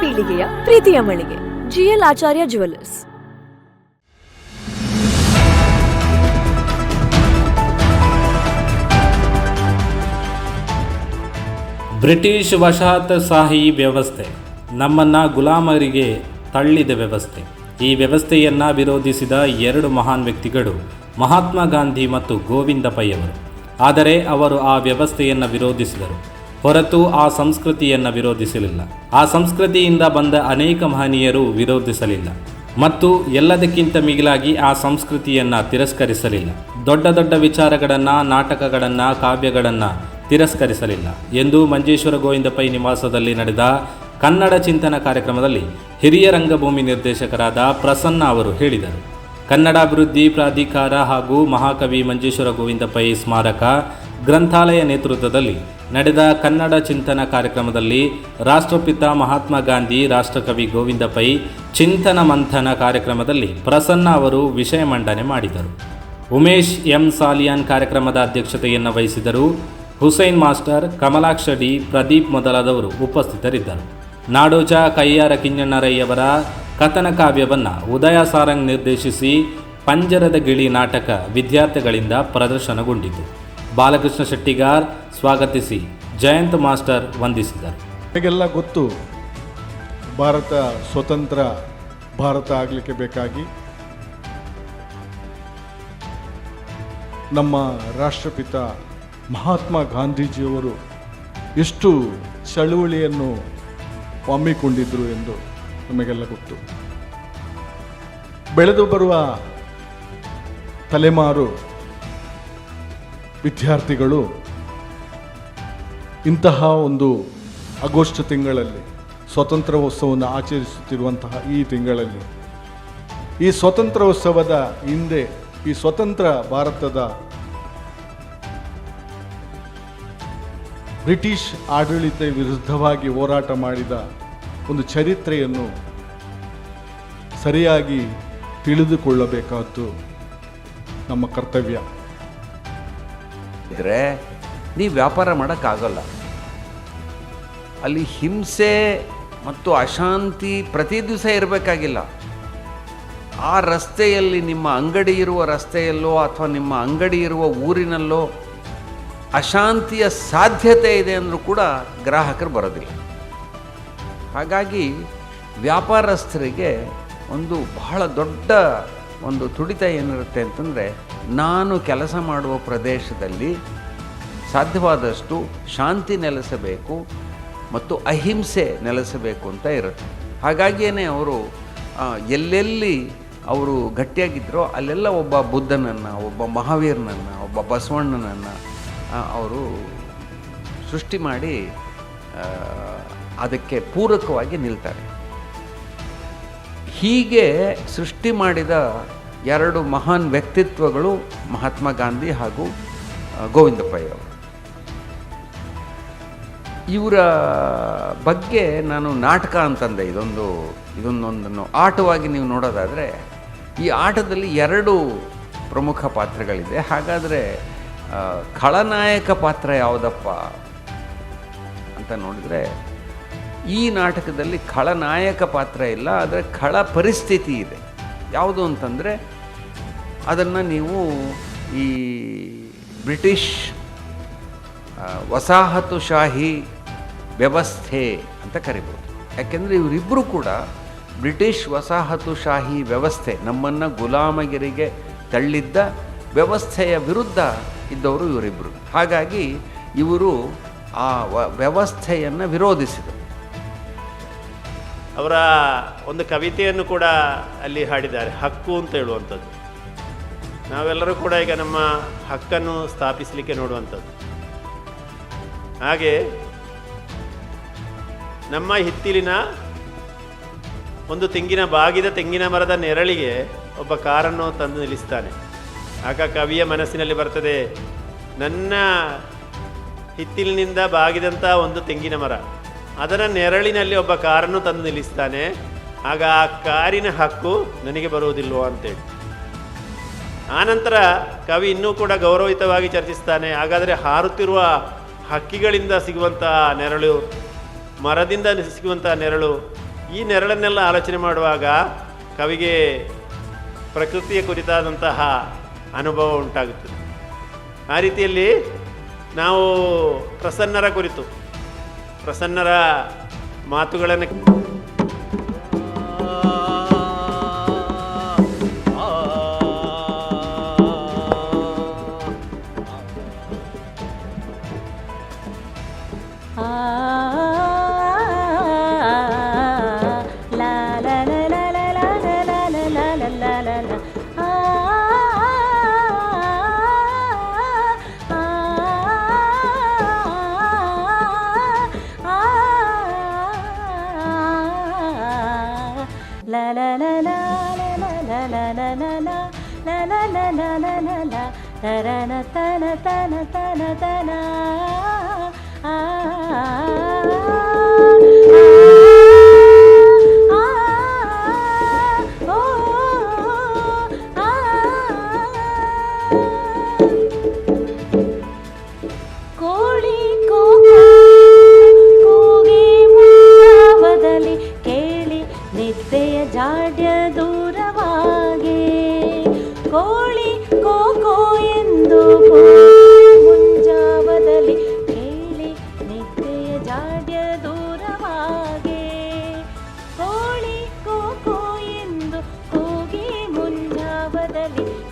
ಪೀಳಿಗೆಯ ಪ್ರೀತಿಯ ಮಳಿಗೆ. ಜಿಎಲ್ ಆಚಾರ್ಯ ಜುವೆಲ್ಲರ್ಸ್ ಬ್ರಿಟಿಷ್ ವಸಾಹತುಶಾಹಿ ವ್ಯವಸ್ಥೆ ನಮ್ಮನ್ನ ಗುಲಾಮರಿಗೆ ತಳ್ಳಿದ ವ್ಯವಸ್ಥೆ. ಈ ವ್ಯವಸ್ಥೆಯನ್ನು ವಿರೋಧಿಸಿದ ಎರಡು ಮಹಾನ್ ವ್ಯಕ್ತಿಗಳು ಮಹಾತ್ಮ ಗಾಂಧಿ ಮತ್ತು ಗೋವಿಂದ ಪೈ ಆದರೆ ಅವರು ಆ ವ್ಯವಸ್ಥೆಯನ್ನು ವಿರೋಧಿಸಿದರು. ಹೊರತು ಆ ಸಂಸ್ಕೃತಿಯನ್ನು ವಿರೋಧಿಸಲಿಲ್ಲ. ಆ ಸಂಸ್ಕೃತಿಯಿಂದ ಬಂದ ಅನೇಕ ಮಹನೀಯರು ವಿರೋಧಿಸಲಿಲ್ಲ. ಮತ್ತು ಎಲ್ಲದಕ್ಕಿಂತ ಮಿಗಿಲಾಗಿ ಆ ಸಂಸ್ಕೃತಿಯನ್ನು ತಿರಸ್ಕರಿಸಲಿಲ್ಲ. ದೊಡ್ಡ ದೊಡ್ಡ ವಿಚಾರಗಳನ್ನು, ನಾಟಕಗಳನ್ನು, ಕಾವ್ಯಗಳನ್ನು ತಿರಸ್ಕರಿಸಲಿಲ್ಲ. ಎಂದು ಮಂಜೇಶ್ವರ ಗೋವಿಂದ ಪೈ ನಿವಾಸದಲ್ಲಿ ನಡೆದ ಕನ್ನಡ ಚಿಂತನ ಕಾರ್ಯಕ್ರಮದಲ್ಲಿ ಹಿರಿಯ ರಂಗಭೂಮಿ ನಿರ್ದೇಶಕರಾದ ಪ್ರಸನ್ನ ಅವರು ಹೇಳಿದರು. ಕನ್ನಡಾಭಿವೃದ್ಧಿ ಪ್ರಾಧಿಕಾರ ಹಾಗೂ ಮಹಾಕವಿ ಮಂಜೇಶ್ವರ ಗೋವಿಂದ ಪೈ ಸ್ಮಾರಕ ಗ್ರಂಥಾಲಯ ನೇತೃತ್ವದಲ್ಲಿ ನಡೆದ ಕನ್ನಡ ಚಿಂತನ ಕಾರ್ಯಕ್ರಮದಲ್ಲಿ ರಾಷ್ಟ್ರಪಿತ ಮಹಾತ್ಮ ಗಾಂಧಿ, ರಾಷ್ಟ್ರಕವಿ ಗೋವಿಂದ ಪೈ ಚಿಂತನ ಮಂಥನ ಕಾರ್ಯಕ್ರಮದಲ್ಲಿ ಪ್ರಸನ್ನ ಅವರು ವಿಷಯ ಮಂಡನೆ ಮಾಡಿದರು. ಉಮೇಶ್ ಎಂ. ಸಾಲಿಯಾನ್ ಕಾರ್ಯಕ್ರಮದ ಅಧ್ಯಕ್ಷತೆಯನ್ನು ವಹಿಸಿದರು. ಹುಸೈನ್ ಮಾಸ್ಟರ್ ಕಮಲಾಕ್ಷಡಿ, ಪ್ರದೀಪ್ ಮೊದಲಾದವರು ಉಪಸ್ಥಿತರಿದ್ದರು. ನಾಡೋಜ ಕಯ್ಯಾರ ಕಿಂಜಣ್ಣರಯ್ಯವರ ಕಥನ ಕಾವ್ಯವನ್ನು ಉದಯ ಸಾರಂಗ್ ನಿರ್ದೇಶಿಸಿ, ಪಂಜರದ ಗಿಳಿ ನಾಟಕ ವಿದ್ಯಾರ್ಥಿಗಳಿಂದ ಪ್ರದರ್ಶನಗೊಂಡಿತು. ಬಾಲಕೃಷ್ಣ ಶೆಟ್ಟಿಗಾರ್ ಸ್ವಾಗತಿಸಿ. ಜಯಂತ್ ಮಾಸ್ಟರ್ ವಂದಿಸಿದರು. ನಿಮಗೆಲ್ಲ ಗೊತ್ತು, ಭಾರತ ಸ್ವತಂತ್ರ ಭಾರತ ಆಗಲಿಕ್ಕೆ ಬೇಕಾಗಿ ನಮ್ಮ ರಾಷ್ಟ್ರಪಿತ ಮಹಾತ್ಮ ಗಾಂಧೀಜಿಯವರು ಎಷ್ಟು ಚಳುವಳಿಯನ್ನು ಹಮ್ಮಿಕೊಂಡಿದ್ದರು ಎಂದು ನಮಗೆಲ್ಲ ಗೊತ್ತು. ಬೆಳೆದು ಬರುವ ತಲೆಮಾರು ವಿದ್ಯಾರ್ಥಿಗಳು ಇಂತಹ ಒಂದು ಆಗಸ್ಟ್ ತಿಂಗಳಲ್ಲಿ ಸ್ವಾತಂತ್ರ್ಯೋತ್ಸವವನ್ನು ಆಚರಿಸುತ್ತಿರುವಂತಹ ಈ ತಿಂಗಳಲ್ಲಿ ಈ ಸ್ವಾತಂತ್ರ್ಯೋತ್ಸವದ ಹಿಂದೆ ಈ ಸ್ವತಂತ್ರ ಭಾರತದ ಬ್ರಿಟಿಷ್ ಆಡಳಿತ ವಿರುದ್ಧವಾಗಿ ಹೋರಾಟ ಮಾಡಿದ ಒಂದು ಚರಿತ್ರೆಯನ್ನು ಸರಿಯಾಗಿ ತಿಳಿದುಕೊಳ್ಳಬೇಕಾದ್ದು ನಮ್ಮ ಕರ್ತವ್ಯ. ಇದ್ರೆ ನೀವು ವ್ಯಾಪಾರ ಮಾಡೋಕ್ಕಾಗಲ್ಲ. ಅಲ್ಲಿ ಹಿಂಸೆ ಮತ್ತು ಅಶಾಂತಿ ಪ್ರತಿ ದಿವಸ ಇರಬೇಕಾಗಿಲ್ಲ. ಆ ರಸ್ತೆಯಲ್ಲಿ ನಿಮ್ಮ ಅಂಗಡಿ ಇರುವ ರಸ್ತೆಯಲ್ಲೋ ಅಥವಾ ನಿಮ್ಮ ಅಂಗಡಿ ಇರುವ ಊರಿನಲ್ಲೋ ಅಶಾಂತಿಯ ಸಾಧ್ಯತೆ ಇದೆ ಅಂದರೂ ಕೂಡ ಗ್ರಾಹಕರು ಬರೋದಿಲ್ಲ. ಹಾಗಾಗಿ ವ್ಯಾಪಾರಸ್ಥರಿಗೆ ಒಂದು ಬಹಳ ದೊಡ್ಡ ಒಂದು ತುಡಿತ ಏನಿರುತ್ತೆ ಅಂತಂದರೆ, ನಾನು ಕೆಲಸ ಮಾಡುವ ಪ್ರದೇಶದಲ್ಲಿ ಸಾಧ್ಯವಾದಷ್ಟು ಶಾಂತಿ ನೆಲೆಸಬೇಕು ಮತ್ತು ಅಹಿಂಸೆ ನೆಲೆಸಬೇಕು ಅಂತ ಇರುತ್ತೆ. ಹಾಗಾಗಿಯೇ ಅವರು ಎಲ್ಲೆಲ್ಲಿ ಅವರು ಗಟ್ಟಿಯಾಗಿದ್ದರೋ ಅಲ್ಲೆಲ್ಲ ಒಬ್ಬ ಬುದ್ಧನನ್ನು, ಒಬ್ಬ ಮಹಾವೀರನನ್ನು, ಒಬ್ಬ ಬಸವಣ್ಣನನ್ನು ಅವರು ಸೃಷ್ಟಿ ಮಾಡಿ ಅದಕ್ಕೆ ಪೂರಕವಾಗಿ ನಿಲ್ತಾರೆ. ಹೀಗೆ ಸೃಷ್ಟಿ ಮಾಡಿದ ಎರಡು ಮಹಾನ್ ವ್ಯಕ್ತಿತ್ವಗಳು ಮಹಾತ್ಮ ಗಾಂಧಿ ಹಾಗೂ ಗೋವಿಂದ ಅವರು. ಇವರ ಬಗ್ಗೆ ನಾನು ನಾಟಕ ಅಂತಂದೆ, ಇದೊಂದು, ಇದೊಂದೊಂದನ್ನು ಆಟವಾಗಿ ನೀವು ನೋಡೋದಾದರೆ, ಈ ಆಟದಲ್ಲಿ ಎರಡು ಪ್ರಮುಖ ಪಾತ್ರಗಳಿದೆ. ಹಾಗಾದರೆ ಖಳನಾಯಕ ಪಾತ್ರ ಯಾವುದಪ್ಪ ಅಂತ ನೋಡಿದರೆ ಈ ನಾಟಕದಲ್ಲಿ ಖಳನಾಯಕ ಪಾತ್ರ ಇಲ್ಲ, ಆದರೆ ಖಳ ಪರಿಸ್ಥಿತಿ ಇದೆ. ಯಾವುದು ಅಂತಂದರೆ, ಅದನ್ನು ನೀವು ಈ ಬ್ರಿಟಿಷ್ ವಸಾಹತುಶಾಹಿ ವ್ಯವಸ್ಥೆ ಅಂತ ಕರಿಬೋದು. ಯಾಕೆಂದರೆ ಇವರಿಬ್ಬರು ಕೂಡ ಬ್ರಿಟಿಷ್ ವಸಾಹತುಶಾಹಿ ವ್ಯವಸ್ಥೆ, ನಮ್ಮನ್ನು ಗುಲಾಮಗಿರಿಗೆ ತಳ್ಳಿದ್ದ ವ್ಯವಸ್ಥೆಯ ವಿರುದ್ಧ ಇದ್ದವರು ಇವರಿಬ್ಬರು ಹಾಗಾಗಿ ಇವರು ಆ ವ್ಯವಸ್ಥೆಯನ್ನು ವಿರೋಧಿಸಿದರು. ಅವರ ಒಂದು ಕವಿತೆಯನ್ನು ಕೂಡ ಅಲ್ಲಿ ಹಾಡಿದ್ದಾರೆ, ಹಕ್ಕು ಅಂತ ಹೇಳುವಂಥದ್ದು. ನಾವೆಲ್ಲರೂ ಕೂಡ ಈಗ ನಮ್ಮ ಹಕ್ಕನ್ನು ಸ್ಥಾಪಿಸಲಿಕ್ಕೆ ನೋಡುವಂಥದ್ದು. ಹಾಗೆ ನಮ್ಮ ಹಿತ್ತಿಲಿನ ಒಂದು ತೆಂಗಿನ ಬಾಗಿದ ತೆಂಗಿನ ಮರದ ನೆರಳಿಗೆ ಒಬ್ಬ ಕಾರನ್ನು ತಂದು ನಿಲ್ಲಿಸ್ತಾನೆ. ಆಗ ಕವಿಯ ಮನಸ್ಸಿನಲ್ಲಿ ಬರ್ತದೆ, ನನ್ನ ಹಿತ್ತಿಲಿನಿಂದ ಬಾಗಿದಂಥ ಒಂದು ತೆಂಗಿನ ಮರ. ಅದರ ನೆರಳಿನಲ್ಲಿ ಒಬ್ಬ ಕಾರನ್ನು ತಂದು ನಿಲ್ಲಿಸ್ತಾನೆ. ಆಗ ಆ ಕಾರಿನ ಹಕ್ಕು ನನಗೆ ಬರುವುದಿಲ್ವೋ ಅಂತೇಳಿ. ಆನಂತರ ಕವಿ ಇನ್ನೂ ಕೂಡ ಗೌರವಯುತವಾಗಿ ಚರ್ಚಿಸ್ತಾನೆ. ಹಾಗಾದರೆ ಹಾರುತ್ತಿರುವ ಹಕ್ಕಿಗಳಿಂದ ಸಿಗುವಂತಹ ನೆರಳು, ಮರದಿಂದ ಸಿಗುವಂತಹ ನೆರಳು, ಈ ನೆರಳನ್ನೆಲ್ಲ ಆಲೋಚನೆ ಮಾಡುವಾಗ ಕವಿಗೆ ಪ್ರಕೃತಿಯ ಕುರಿತಾದಂತಹ ಅನುಭವ ಉಂಟಾಗುತ್ತದೆ. ಆ ರೀತಿಯಲ್ಲಿ ನಾವು ಪ್ರಸನ್ನರ ಕುರಿತು ಪ್ರಸನ್ನರ ಮಾತುಗಳನ್ನು ನನ ತರನ ತನ ತನ ತನ ತನ ಆ ಜಾಡ್ಯ ದೂರವಾಗಿ ಕೋ living.